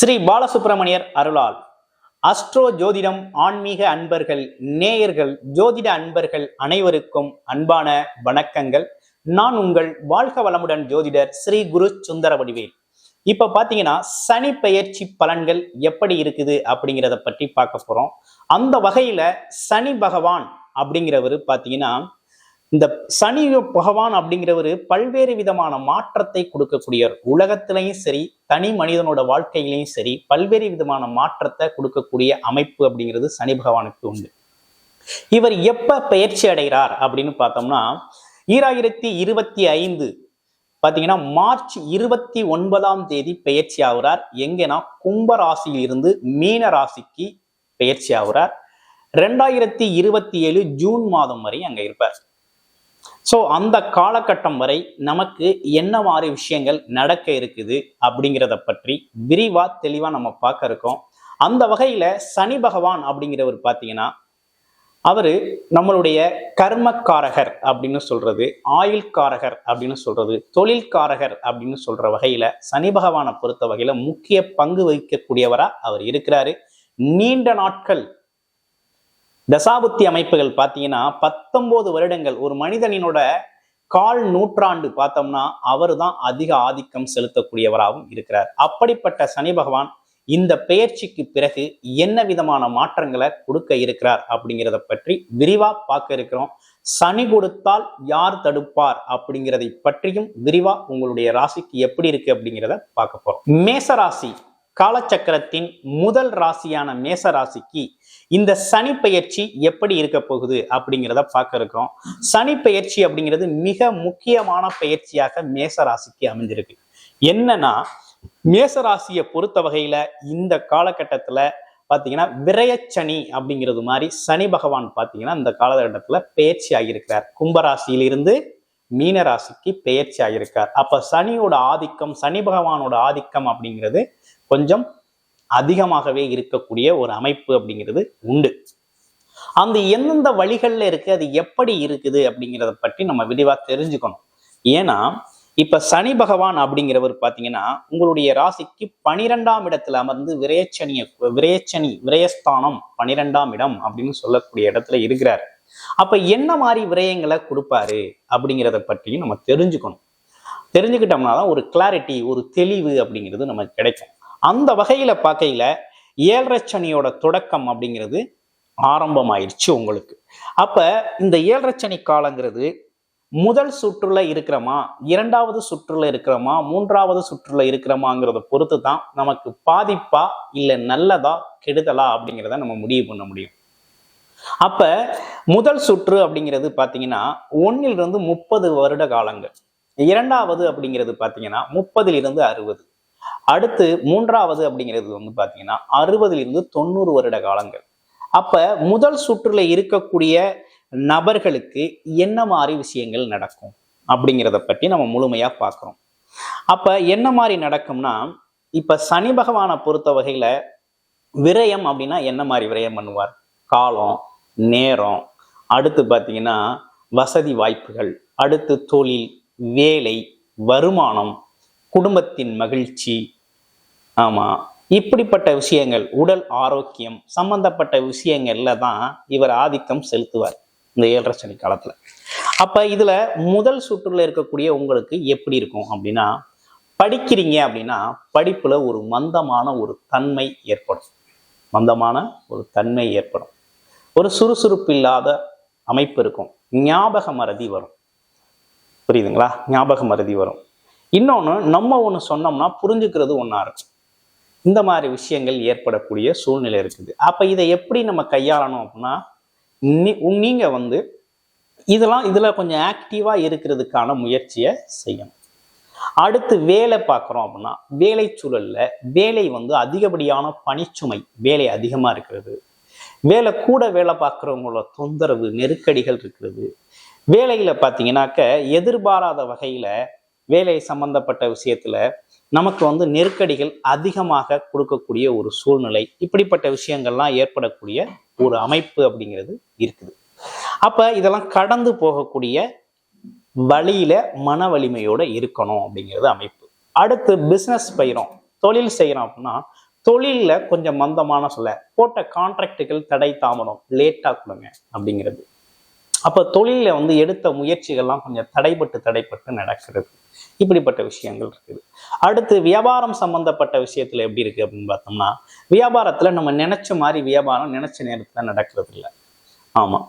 ஸ்ரீ பாலசுப்பிரமணியர் அருளால். அஸ்ட்ரோ ஜோதிடம் ஆன்மீக அன்பர்கள் நேயர்கள் ஜோதிட அன்பர்கள் அனைவருக்கும் அன்பான வணக்கங்கள். நான் உங்கள் வாழ்க வளமுடன் ஜோதிடர் ஸ்ரீ குரு சுந்தர வடிவேல். இப்ப பாத்தீங்கன்னா சனி பெயர்ச்சி பலன்கள் எப்படி இருக்குது அப்படிங்கிறத பற்றி பார்க்க போறோம். அந்த வகையில சனி பகவான் அப்படிங்கிறவர் பாத்தீங்கன்னா இந்த சனி பகவான் அப்படிங்கிறவர் பல்வேறு விதமான மாற்றத்தை கொடுக்கக்கூடியவர். உலகத்திலையும் சரி தனி மனிதனோட வாழ்க்கையிலையும் சரி பல்வேறு விதமான மாற்றத்தை கொடுக்கக்கூடிய அமைப்பு அப்படிங்கிறது சனி பகவானுக்கு உண்டு. இவர் எப்ப பயிற்சி அடைகிறார் அப்படின்னு பார்த்தோம்னா ஈராயிரத்தி இருபத்தி ஐந்து பாத்தீங்கன்னா மார்ச் இருபத்தி ஒன்பதாம் தேதி பெயர்ச்சி ஆகுறார். எங்கன்னா கும்ப இருந்து மீன ராசிக்கு பெயர்ச்சி ஆகுறார். ரெண்டாயிரத்தி இருபத்தி ஏழு ஜூன் மாதம் வரை அங்க இருப்பார். ஸோ அந்த காலகட்டம் வரை நமக்கு என்ன மாதிரி விஷயங்கள் நடக்க இருக்குது அப்படிங்கிறத பற்றி விரிவா தெளிவா நம்ம பார்க்க இருக்கோம். அந்த வகையில சனி பகவான் அப்படிங்கிறவர் பார்த்தீங்கன்னா அவரு நம்மளுடைய கர்மக்காரகர் அப்படின்னு சொல்றது ஆயுள்காரகர் அப்படின்னு சொல்றது தொழில்காரகர் அப்படின்னு சொல்ற வகையில சனி பகவானை பொறுத்த வகையில முக்கிய பங்கு வகிக்கக்கூடியவரா அவர் இருக்கிறாரு. நீண்ட நாட்கள் தசாபுத்தி அமைப்புகள் பார்த்தீங்கன்னா பத்தொன்பது வருடங்கள். ஒரு மனிதனினோட கால் நூற்றாண்டு பார்த்தோம்னா அவர் தான் அதிக ஆதிக்கம் செலுத்தக்கூடியவராகவும் இருக்கிறார். அப்படிப்பட்ட சனி பகவான் இந்த பெயர்ச்சிக்கு பிறகு என்ன விதமான மாற்றங்களை கொடுக்க இருக்கிறார் அப்படிங்கிறத பற்றி விரிவா பார்க்க இருக்கிறோம். சனி கொடுத்தால் யார் தடுப்பார் அப்படிங்கிறதை பற்றியும் விரிவா உங்களுடைய ராசிக்கு எப்படி இருக்கு அப்படிங்கிறத பார்க்க போறோம். மேச ராசி காலச்சக்கரத்தின் முதல் ராசியான மேச ராசிக்கு இந்த சனி பெயர்ச்சி எப்படி இருக்க போகுது அப்படிங்கிறத பார்க்க இருக்கிறோம் சனி பெயர்ச்சி அப்படிங்கிறது மிக முக்கியமான பயிற்சியாக மேச ராசிக்கு அமைஞ்சிருக்கு. என்னன்னா மேச ராசியை பொறுத்த வகையில இந்த காலகட்டத்துல பாத்தீங்கன்னா விரயச்சனி அப்படிங்கிறது மாதிரி சனி பகவான் பாத்தீங்கன்னா இந்த காலகட்டத்துல பெயர்ச்சி ஆகியிருக்கிறார். கும்பராசியிலிருந்து மீன ராசிக்கு பெயர்ச்சி ஆகியிருக்கார் அப்ப சனியோட ஆதிக்கம் சனி பகவானோட ஆதிக்கம் அப்படிங்கிறது கொஞ்சம் அதிகமாகவே இருக்கக்கூடிய ஒரு அமைப்பு அப்படிங்கிறது உண்டு. அந்த எந்தெந்த வழிகள்ல இருக்கு அது எப்படி இருக்குது அப்படிங்கிறத பற்றி நம்ம விரிவா தெரிஞ்சுக்கணும். ஏன்னா இப்ப சனி பகவான் அப்படிங்கிறவர் பாத்தீங்கன்னா உங்களுடைய ராசிக்கு பனிரெண்டாம் இடத்துல அமர்ந்து விரயச்சனிய விரயச்சனி விரயஸ்தானம் பனிரெண்டாம் இடம் அப்படின்னு சொல்லக்கூடிய இடத்துல இருக்கிறாரு. அப்ப என்ன மாதிரி விரயங்களை கொடுப்பாரு அப்படிங்கிறத பற்றியும் நம்ம தெரிஞ்சுக்கணும். தெரிஞ்சுக்கிட்டோம்னா தான் ஒரு கிளாரிட்டி ஒரு தெளிவு அப்படிங்கிறது நமக்கு கிடைக்கும். அந்த வகையில பார்க்கையில ஏழரை சனியோட தொடக்கம் அப்படிங்கிறது ஆரம்பமாயிருச்சு உங்களுக்கு. அப்ப இந்த ஏழரை சனி காலங்கிறது முதல் சுற்றுல இருக்கிறோமா இரண்டாவது சுற்றுல இருக்கிறோமா மூன்றாவது சுற்றுல இருக்கிறோமாங்கிறத பொறுத்து தான் நமக்கு பாதிப்பா இல்லை நல்லதா கெடுதலா அப்படிங்கிறத நம்ம முடிவு பண்ண முடியும். அப்ப முதல் சுற்று அப்படிங்கிறது பாத்தீங்கன்னா ஒன்னிலிருந்து முப்பது வருட காலங்கள். இரண்டாவது அப்படிங்கிறது பாத்தீங்கன்னா முப்பதிலிருந்து அறுபது. அடுத்து மூன்றாவது அப்படிங்கிறது வந்து பாத்தீங்கன்னா அறுபதிலிருந்து தொண்ணூறு வருட காலங்கள். அப்ப முதல் சுற்றுல இருக்கக்கூடிய நபர்களுக்கு என்ன மாதிரி விஷயங்கள் நடக்கும் அப்படிங்கிறத பற்றி நம்ம முழுமையா பார்க்கிறோம் அப்ப என்ன மாதிரி நடக்கும்னா இப்ப சனி பகவானை பொறுத்த வகையில விரயம் அப்படின்னா என்ன மாதிரி விரயம் பண்ணுவார்? காலம் நேரம். அடுத்து பார்த்தீங்கன்னா வசதி வாய்ப்புகள். அடுத்து தொழில் வேலை வருமானம் குடும்பத்தின் மகிழ்ச்சி. ஆமாம் இப்படிப்பட்ட விஷயங்கள் உடல் ஆரோக்கியம் சம்பந்தப்பட்ட விஷயங்கள்ல தான் இவர் ஆதிக்கம் செலுத்துவார் இந்த ஏழரை சனி காலத்தில். அப்போ இதில் முதல் சுற்றுல இருக்கக்கூடிய உங்களுக்கு எப்படி இருக்கும் அப்படின்னா படிக்கிறீங்க அப்படின்னா படிப்பில் ஒரு மந்தமான ஒரு தன்மை ஏற்படும். மந்தமான ஒரு தன்மை ஏற்படும். ஒரு சுறுசுறுப்பு இல்லாத அமைப்பு இருக்கும். ஞாபக மறதி வரும். புரியுதுங்களா? ஞாபக மறதி வரும். இன்னொன்று நம்ம ஒன்று சொன்னோம்னா புரிஞ்சுக்கிறது ஒன்றா இருக்கும். இந்த மாதிரி விஷயங்கள் ஏற்படக்கூடிய சூழ்நிலை இருக்குது. அப்போ இதை எப்படி நம்ம கையாளணும் அப்படின்னா நீ நீங்கள் வந்து இதெல்லாம் இதில் கொஞ்சம் ஆக்டிவாக இருக்கிறதுக்கான முயற்சியை செய்யணும். அடுத்து வேலை பார்க்குறோம் அப்படின்னா வேலை சூழலில் வேலை வந்து அதிகப்படியான பணிச்சுமை வேலை அதிகமாக இருக்கிறது. வேலை கூட வேலை பார்க்குறவங்களோட தொந்தரவு நெருக்கடிகள் இருக்கிறது. வேலையில பார்த்தீங்கன்னாக்க எதிர்பாராத வகையில வேலை சம்பந்தப்பட்ட விஷயத்துல நமக்கு வந்து நெருக்கடிகள் அதிகமாக கொடுக்கக்கூடிய ஒரு சூழ்நிலை இப்படிப்பட்ட விஷயங்கள்லாம் ஏற்படக்கூடிய ஒரு அமைப்பு அப்படிங்கிறது இருக்குது. அப்ப இதெல்லாம் கடந்து போகக்கூடிய வழியில மன வலிமையோட இருக்கணும் அப்படிங்கிறது அமைப்பு. அடுத்து பிசினஸ் பயிரும் தொழில் செய்கிறோம் அப்படின்னா தொழிலில் கொஞ்சம் மந்தமான சொல்ல போட்ட கான்ட்ராக்டுகள் தடை தாமதம் லேட்டாக கொடுங்க அப்படிங்கிறது. அப்போ தொழிலில் வந்து எடுத்த முயற்சிகள்லாம் கொஞ்சம் தடைப்பட்டு தடைப்பட்டு நடக்கிறது. இப்படிப்பட்ட விஷயங்கள் இருக்குது. அடுத்து வியாபாரம் சம்பந்தப்பட்ட விஷயத்தில் எப்படி இருக்குது அப்படின்னு பார்த்தோம்னா வியாபாரத்தில் நம்ம நினச்ச மாதிரி வியாபாரம் நினச்ச நேரத்தில் நடக்கிறது இல்லை. ஆமாம்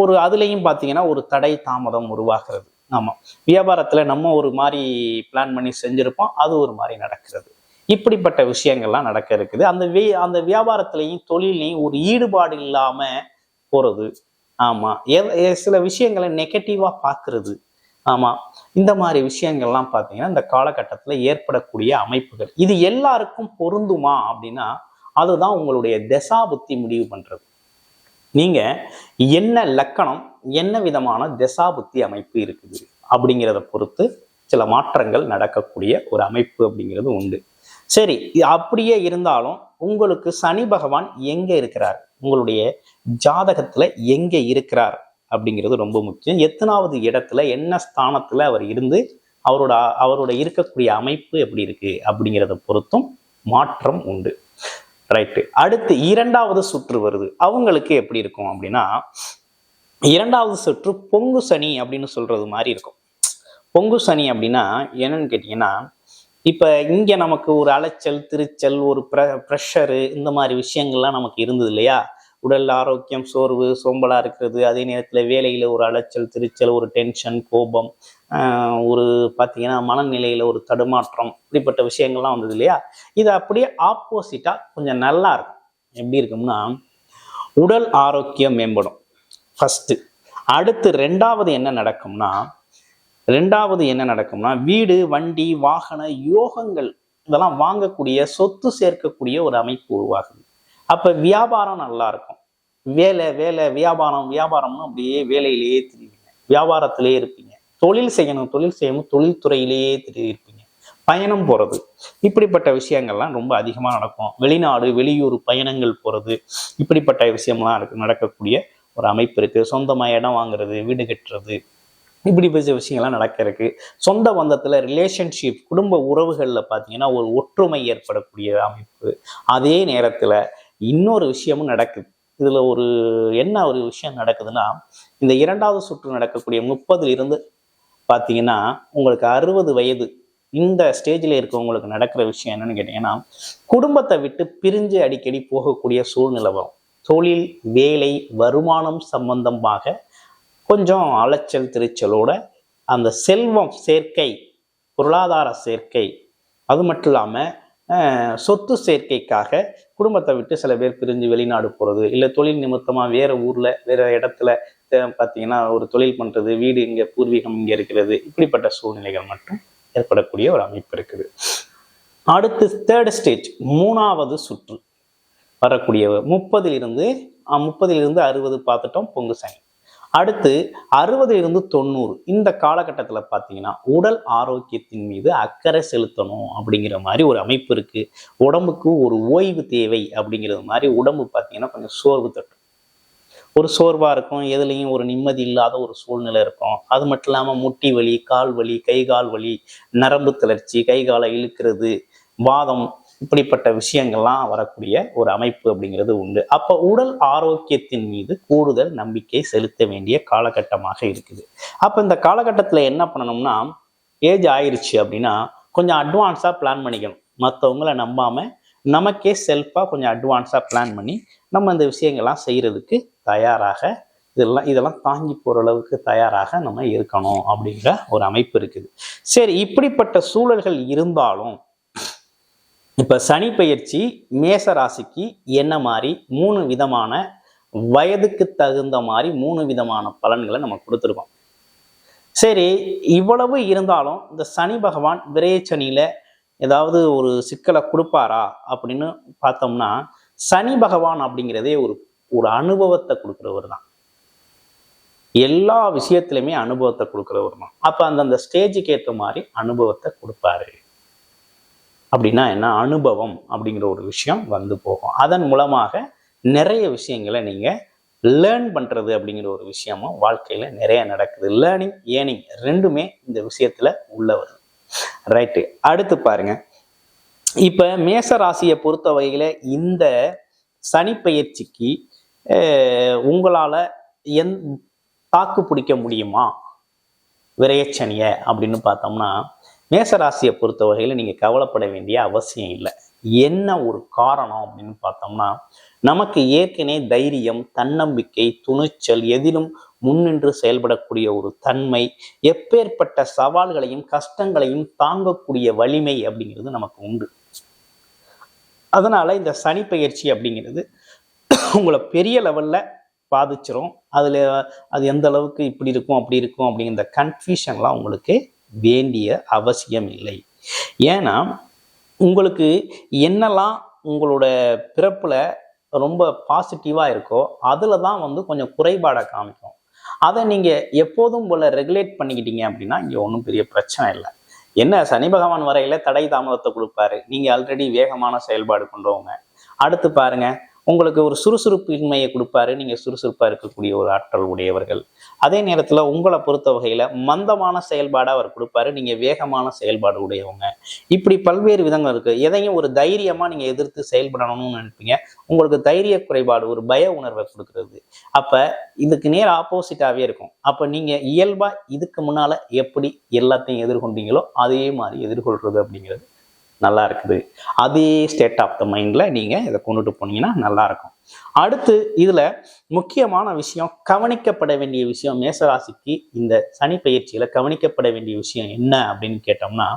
ஒரு அதுலேயும் பார்த்தீங்கன்னா ஒரு தடை தாமதம் உருவாகிறது. ஆமாம் வியாபாரத்தில் நம்ம ஒரு மாதிரி பிளான் பண்ணி செஞ்சுருப்போம் அது ஒரு மாதிரி நடக்கிறது. இப்படிப்பட்ட விஷயங்கள்லாம் நடக்க இருக்குது. அந்த வே அந்த வியாபாரத்திலையும் தொழிலையும் ஒரு ஈடுபாடு இல்லாமல் போகிறது ஆமாம் எ- சில விஷயங்களை நெகட்டிவாக பார்க்குறது ஆமாம் இந்த மாதிரி விஷயங்கள்லாம் பார்த்தீங்கன்னா இந்த காலகட்டத்தில் ஏற்படக்கூடிய அமைப்புகள். இது எல்லாருக்கும் பொருந்துமா அப்படின்னா அதுதான் உங்களுடைய தசாபுத்தி முடிவு பண்ணுறது நீங்கள் என்ன லக்கணம் என்ன விதமான தசாபுத்தி அமைப்பு இருக்குது அப்படிங்கிறத பொறுத்து சில மாற்றங்கள் நடக்கக்கூடிய ஒரு அமைப்பு அப்படிங்கிறது உண்டு. சரி அப்படியே இருந்தாலும் உங்களுக்கு சனி பகவான் எங்க இருக்கிறார்? உங்களுடைய ஜாதகத்துல எங்க இருக்கிறார்? அப்படிங்கிறது ரொம்ப முக்கியம். எத்தனாவது இடத்துல என்ன ஸ்தானத்துல அவர் இருந்து அவரோட அவரோட இருக்கக்கூடிய அமைப்பு எப்படி இருக்கு? அப்படிங்கிறத பொறுத்தும் மாற்றம் உண்டு. ரைட்டு அடுத்து இரண்டாவது சுற்று வருது. அவங்களுக்கு எப்படி இருக்கும் அப்படின்னா இரண்டாவது சுற்று பொங்கு சனி அப்படின்னு சொல்றது மாதிரி இருக்கும். பொங்கு சனி அப்படின்னா என்னன்னு கேட்டீங்கன்னா இப்போ இங்கே நமக்கு ஒரு அலைச்சல் திருச்சல் ஒரு ப்ர ப்ரெஷரு இந்த மாதிரி விஷயங்கள்லாம் நமக்கு இருந்தது இல்லையா? உடல் ஆரோக்கியம் சோர்வு சோம்பலாக இருக்கிறது அதே நேரத்தில் வேலையில் ஒரு அலைச்சல் திருச்சல் ஒரு டென்ஷன் கோபம் ஒரு பார்த்தீங்கன்னா மனநிலையில் ஒரு தடுமாற்றம் இப்படிப்பட்ட விஷயங்கள்லாம் வந்தது இல்லையா? இது அப்படியே ஆப்போசிட்டாக கொஞ்சம் நல்லா இருக்கும். எப்படி இருக்கும்னா உடல் ஆரோக்கியம் மேம்படும். ஃபஸ்ட்டு அடுத்து ரெண்டாவது என்ன நடக்கும்னா ரெண்டாவது என்ன நடக்கும்னா வீடு வண்டி வாகன யோகங்கள் இதெல்லாம் வாங்கக்கூடிய சொத்து சேர்க்கக்கூடிய ஒரு அமைப்பு உருவாகுது. அப்போ வியாபாரம் நல்லா இருக்கும். வேலை வேலை வியாபாரம் வியாபாரம்னு அப்படியே வேலையிலேயே திரிவீங்க. வியாபாரத்திலேயே இருப்பீங்க. தொழில் செய்யணும் தொழில் செய்யணும் தொழில்துறையிலேயே திரி இருப்பீங்க. பயணம் போகிறது இப்படிப்பட்ட விஷயங்கள்லாம் ரொம்ப அதிகமாக நடக்கும். வெளிநாடு வெளியூர் பயணங்கள் போகிறது இப்படிப்பட்ட விஷயம்லாம் இருக்கு நடக்கக்கூடிய ஒரு அமைப்பு இருக்குது சொந்தமாக இடம் வாங்குறது வீடு கட்டுறது. இப்படி பெரிய விஷயங்கள்லாம் நடக்க இருக்கு சொந்த பந்தத்தில் ரிலேஷன்ஷிப் குடும்ப உறவுகளில் பார்த்தீங்கன்னா ஒரு ஒற்றுமை ஏற்படக்கூடிய அமைப்பு. அதே நேரத்தில் இன்னொரு விஷயமும் நடக்குது. இதில் ஒரு என்ன ஒரு விஷயம் நடக்குதுன்னா இந்த இரண்டாவது சுற்று நடக்கக்கூடிய முப்பதுல இருந்து பார்த்தீங்கன்னா உங்களுக்கு அறுபது வயது இந்த ஸ்டேஜில் இருக்கவங்களுக்கு நடக்கிற விஷயம் என்னன்னு கேட்டிங்கன்னா குடும்பத்தை விட்டு பிரிஞ்சு அடிக்கடி போகக்கூடிய சூழ்நிலை வரும். தொழில் வேலை வருமானம் சம்பந்தமாக கொஞ்சம் அலைச்சல் திருச்சலோட அந்த செல்வம் சேர்க்கை பொருளாதார சேர்க்கை அது மட்டும் இல்லாமல் சொத்து சேர்க்கைக்காக குடும்பத்தை விட்டு சில பேர் பிரிஞ்சு வெளிநாடு போகிறது இல்லை தொழில் நிமித்தமாக வேறு ஊரில் வேறு இடத்துல பார்த்தீங்கன்னா ஒரு தொழில் பண்ணுறது வீடு இங்கே பூர்வீகம் இங்கே இருக்கிறது இப்படிப்பட்ட சூழ்நிலைகள் மட்டும் ஏற்படக்கூடிய ஒரு அமைப்பு இருக்குது. அடுத்து தேர்ட் ஸ்டேஜ் மூணாவது சுற்று. வரக்கூடிய முப்பதிலிருந்து இருந்து இருந்து அறுபது பார்த்துட்டோம் பொங்கு சனி. அடுத்து அறுபது இருந்து தொண்ணூறு. இந்த காலகட்டத்தில் பார்த்தீங்கன்னா உடல் ஆரோக்கியத்தின் மீது அக்கறை செலுத்தணும் அப்படிங்கிற மாதிரி ஒரு அமைப்பு இருக்கு. உடம்புக்கு ஒரு ஓய்வு தேவை அப்படிங்கிறது மாதிரி உடம்பு பார்த்தீங்கன்னா கொஞ்சம் சோர்வு தட்டும் ஒரு சோர்வாக இருக்கும் எதுலேயும் ஒரு நிம்மதி இல்லாத ஒரு சூழ்நிலை இருக்கும். அது மட்டும் இல்லாமல் முட்டி வலி கால் வலி கை கால் வலி நரம்பு தளர்ச்சி கை காலை இழுக்கிறது வாதம் இப்படிப்பட்ட விஷயங்கள்லாம் வரக்கூடிய ஒரு அமைப்பு அப்படிங்கிறது உண்டு. அப்போ உடல் ஆரோக்கியத்தின் மீது கூடுதல் நம்பிக்கை செலுத்த வேண்டிய காலகட்டமாக இருக்குது. அப்போ இந்த காலகட்டத்தில் என்ன பண்ணணும்னா ஏஜ் ஆயிடுச்சு அப்படின்னா கொஞ்சம் அட்வான்ஸாக பிளான் பண்ணிக்கணும். மற்றவங்கள நம்பாமல் நமக்கே செல்ஃபாக கொஞ்சம் அட்வான்ஸாக பிளான் பண்ணி நம்ம இந்த விஷயங்கள்லாம் செய்கிறதுக்கு தயாராக இதெல்லாம் இதெல்லாம் தாங்கி போகிற அளவுக்கு தயாராக நம்ம இருக்கணும் அப்படிங்கிற ஒரு அமைப்பு இருக்குது. சரி இப்படிப்பட்ட சூழல்கள் இருந்தாலும் இப்ப சனி பெயர்ச்சி மேச ராசிக்கு என்ன மாதிரி மூணு விதமான வயதுக்கு தகுந்த மாதிரி மூணு விதமான பலன்களை நம்ம கொடுத்துருக்கோம். சரி இவ்வளவு இருந்தாலும் இந்த சனி பகவான் விரயச்சனியில ஏதாவது ஒரு சிக்கலை கொடுப்பாரா அப்படின்னு பார்த்தோம்னா சனி பகவான் அப்படிங்கிறதே ஒரு ஒரு அனுபவத்தை கொடுக்குறவர் தான். எல்லா விஷயத்திலுமே அனுபவத்தை கொடுக்குறவர் தான். அப்ப அந்தந்த ஸ்டேஜுக்கு ஏற்ற மாதிரி அனுபவத்தை கொடுப்பாரு. அப்படின்னா என்ன? அனுபவம் அப்படிங்கிற ஒரு விஷயம் வந்து போகும். அதன் மூலமாக நிறைய விஷயங்களை நீங்கள் லேர்ன் பண்ணுறது அப்படிங்கிற ஒரு விஷயமும் வாழ்க்கையில் நிறைய நடக்குது. லேர்னிங் ஏர்னிங் ரெண்டுமே இந்த விஷயத்தில் உள்ள வருது. ரைட்டு அடுத்து பாருங்க. இப்போ மேச ராசியை பொறுத்த வகையில் இந்த சனி உங்களால் எந் தாக்கு பிடிக்க முடியுமா? விரையச்சனியை அப்படின்னு பார்த்தோம்னா மேசராசியை பொறுத்த வகையில் நீங்கள் கவலைப்பட வேண்டிய அவசியம் இல்லை. என்ன ஒரு காரணம் அப்படின்னு பார்த்தோம்னா நமக்கு ஏற்கனவே தைரியம் தன்னம்பிக்கை துணிச்சல் எதிலும் முன்னின்று செயல்படக்கூடிய ஒரு தன்மை எப்பேற்பட்ட சவால்களையும் கஷ்டங்களையும் தாங்கக்கூடிய வலிமை அப்படிங்கிறது நமக்கு உண்டு. அதனால இந்த சனி பயிற்சி அப்படிங்கிறது உங்களை பெரிய லெவல்ல பாதிச்சிரும். அதுல அது எந்த அளவுக்கு இப்படி இருக்கும் அப்படி இருக்கும் அப்படிங்கிற கன்ஃபியூஷன்லாம் உங்களுக்கு வேண்டிய அவசியம் இல்லை ஏன்னா உங்களுக்கு என்னெல்லாம் உங்களோட பிறப்பில் ரொம்ப பாசிட்டிவாக இருக்கோ அதில் தான் வந்து கொஞ்சம் குறைபாடை காமிக்கும். அதை நீங்கள் எப்போதும் போல ரெகுலேட் பண்ணிக்கிட்டீங்க அப்படின்னா இங்கே ஒன்றும் பெரிய பிரச்சனை இல்லை. என்ன சனி பகவான் வரையில தடை தாமதத்தை கொடுப்பாரு. நீங்க ஆல்ரெடி வேகமான செயல்பாடு கொண்டவங்க. அடுத்து பாருங்க உங்களுக்கு ஒரு சுறுசுறுப்பு இன்மையை கொடுப்பாரு. நீங்கள் சுறுசுறுப்பாக இருக்கக்கூடிய ஒரு ஆற்றல் உடையவர்கள். அதே நேரத்தில் உங்களை பொறுத்த வகையில் மந்தமான செயல்பாடை அவர் கொடுப்பாரு. நீங்கள் வேகமான செயல்பாடு உடையவங்க. இப்படி பல்வேறு விதங்கள் இருக்குது எதையும் ஒரு தைரியமாக நீங்கள் எதிர்த்து செயல்படணும்னு நினைப்பீங்க. உங்களுக்கு தைரிய குறைபாடு ஒரு பய உணர்வை கொடுக்கறது. அப்போ இதுக்கு நேர் ஆப்போசிட்டாகவே இருக்கும். அப்போ நீங்கள் இயல்பாக இதுக்கு முன்னால் எப்படி எல்லாத்தையும் எதிர்கொண்டீங்களோ அதே மாதிரி எதிர்கொள்கிறது அப்படிங்கிறது நல்லா இருக்குது. அதே ஸ்டேட் ஆஃப் த மைண்டில் நீங்கள் இதை கொண்டுட்டு போனீங்கன்னா நல்லாயிருக்கும் அடுத்து இதில் முக்கியமான விஷயம் கவனிக்கப்பட வேண்டிய விஷயம் மேசராசிக்கு இந்த சனி பயிற்சியில் கவனிக்கப்பட வேண்டிய விஷயம் என்ன அப்படின்னு கேட்டோம்னா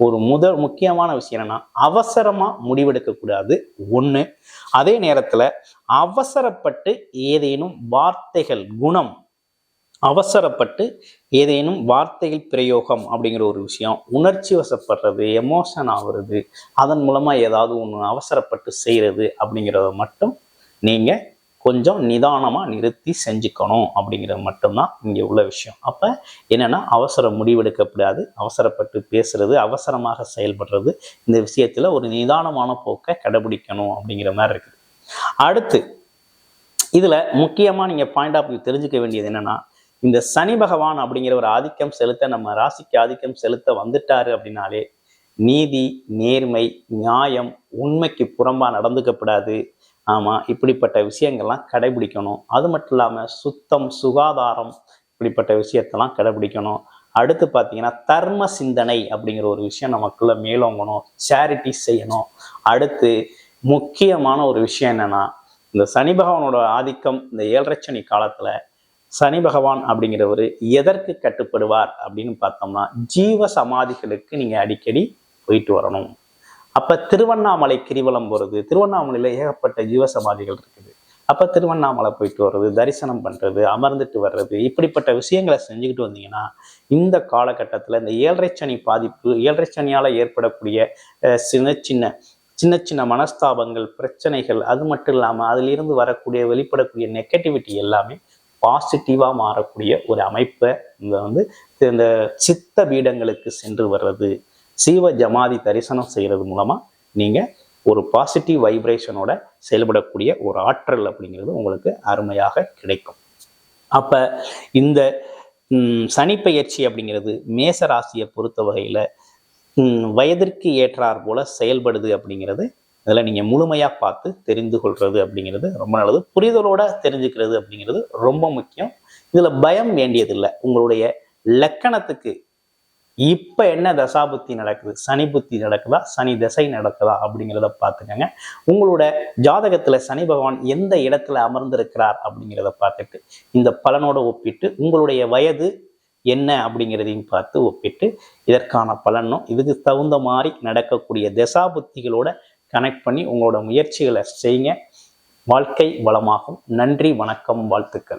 ஒரு முதல் முக்கியமான விஷயம் என்னன்னா அவசரமாக முடிவெடுக்கக்கூடாது ஒன்று அதே நேரத்தில் அவசரப்பட்டு ஏதேனும் வார்த்தைகள் குணம் அவசரப்பட்டு ஏதேனும் வார்த்தைகள் பிரயோகம் அப்படிங்கிற ஒரு விஷயம் உணர்ச்சி வசப்படுறது எமோஷன் ஆகுறது அதன் மூலமாக ஏதாவது ஒன்று அவசரப்பட்டு செய்கிறது அப்படிங்கிறத மட்டும் நீங்கள் கொஞ்சம் நிதானமாக நிறுத்தி செஞ்சுக்கணும் அப்படிங்கிறது மட்டும்தான் இங்கே உள்ள விஷயம். அப்போ என்னென்னா அவசர முடிவெடுக்கப்படாது அவசரப்பட்டு பேசுறது அவசரமாக செயல்படுறது இந்த விஷயத்தில் ஒரு நிதானமான போக்கை கடைபிடிக்கணும் அப்படிங்கிற மாதிரி இருக்குது. அடுத்து இதில் முக்கியமாக நீங்கள் பாயிண்ட் ஆஃப் வியூ தெரிஞ்சுக்க வேண்டியது என்னென்னா இந்த சனி பகவான் அப்படிங்கிற ஒரு ஆதிக்கம் செலுத்த நம்ம ராசிக்கு ஆதிக்கம் செலுத்த வந்துட்டாரு அப்படின்னாலே நீதி நேர்மை நியாயம் உண்மைக்கு புறம்பா நடந்துக்கப்படாது ஆமாம் இப்படிப்பட்ட விஷயங்கள்லாம் கடைபிடிக்கணும். அது மட்டும் இல்லாமல் சுத்தம் சுகாதாரம் இப்படிப்பட்ட விஷயத்தெல்லாம் கடைபிடிக்கணும். அடுத்து பார்த்தீங்கன்னா தர்ம சிந்தனை அப்படிங்கிற ஒரு விஷயம் நமக்குள்ள மேலோங்கணும். சேரிட்டி செய்யணும். அடுத்து முக்கியமான ஒரு விஷயம் என்னன்னா இந்த சனி பகவானோட ஆதிக்கம் இந்த ஏழரை சனி காலத்தில் சனி பகவான் அப்படிங்கிறவர் எதற்கு கட்டுப்படுவார் அப்படின்னு பார்த்தோம்னா ஜீவ சமாதிகளுக்கு நீங்கள் அடிக்கடி போயிட்டு வரணும். அப்போ திருவண்ணாமலை கிரிவலம் போகிறது திருவண்ணாமலையில் ஏகப்பட்ட ஜீவ சமாதிகள் இருக்குது. அப்போ திருவண்ணாமலை போயிட்டு வர்றது தரிசனம் பண்ணுறது அமர்ந்துட்டு வர்றது இப்படிப்பட்ட விஷயங்களை செஞ்சுக்கிட்டு வந்தீங்கன்னா இந்த காலகட்டத்தில் இந்த ஏழரை சனி பாதிப்பு ஏழரை சனியால் ஏற்படக்கூடிய சின்ன சின்ன சின்ன சின்ன மனஸ்தாபங்கள் பிரச்சனைகள் அது மட்டும் இல்லாமல் அதிலிருந்து வரக்கூடிய வெளிப்படக்கூடிய நெகட்டிவிட்டி எல்லாமே பாசிட்டிவாக மாறக்கூடிய ஒரு அமைப்பை இந்த வந்து இந்த சித்த பீடங்களுக்கு சென்று வர்றது சீவ ஜமாதி தரிசனம் செய்கிறது மூலமாக நீங்கள் ஒரு பாசிட்டிவ் வைப்ரேஷனோட செயல்படக்கூடிய ஒரு ஆற்றல் அப்படிங்கிறது உங்களுக்கு அருமையாக கிடைக்கும். அப்போ இந்த சனி சனிப்பெயர்ச்சி அப்படிங்கிறது மேச ராசியை பொறுத்த வகையில் வயதிற்கு ஏற்றார் போல செயல்படுது அப்படிங்கிறது அதில் நீங்கள் முழுமையாக பார்த்து தெரிந்து கொள்வது அப்படிங்கிறது ரொம்ப நல்லது. புரிதலோட தெரிஞ்சுக்கிறது அப்படிங்கிறது ரொம்ப முக்கியம். இதில் பயம் வேண்டியதில்லை. உங்களுடைய லக்கணத்துக்கு இப்போ என்ன தசாபுத்தி நடக்குது சனி புத்தி நடக்குதா சனி திசை நடக்குதா அப்படிங்கிறத பார்த்துக்கோங்க. உங்களோட ஜாதகத்தில் சனி பகவான் எந்த இடத்துல அமர்ந்திருக்கிறார் அப்படிங்கிறத பார்த்துட்டு இந்த பலனோட ஒப்பிட்டு உங்களுடைய வயது என்ன அப்படிங்கிறதையும் பார்த்து ஒப்பிட்டு இதற்கான பலனும் இதுக்கு தகுந்த மாதிரி நடக்கக்கூடிய தசாபுத்திகளோட கனெக்ட் பண்ணி உங்களோட முயற்சிகளை செய்யுங்க. வாழ்க்கை வளமாகும். நன்றி வணக்கம் வாழ்த்துக்கள்.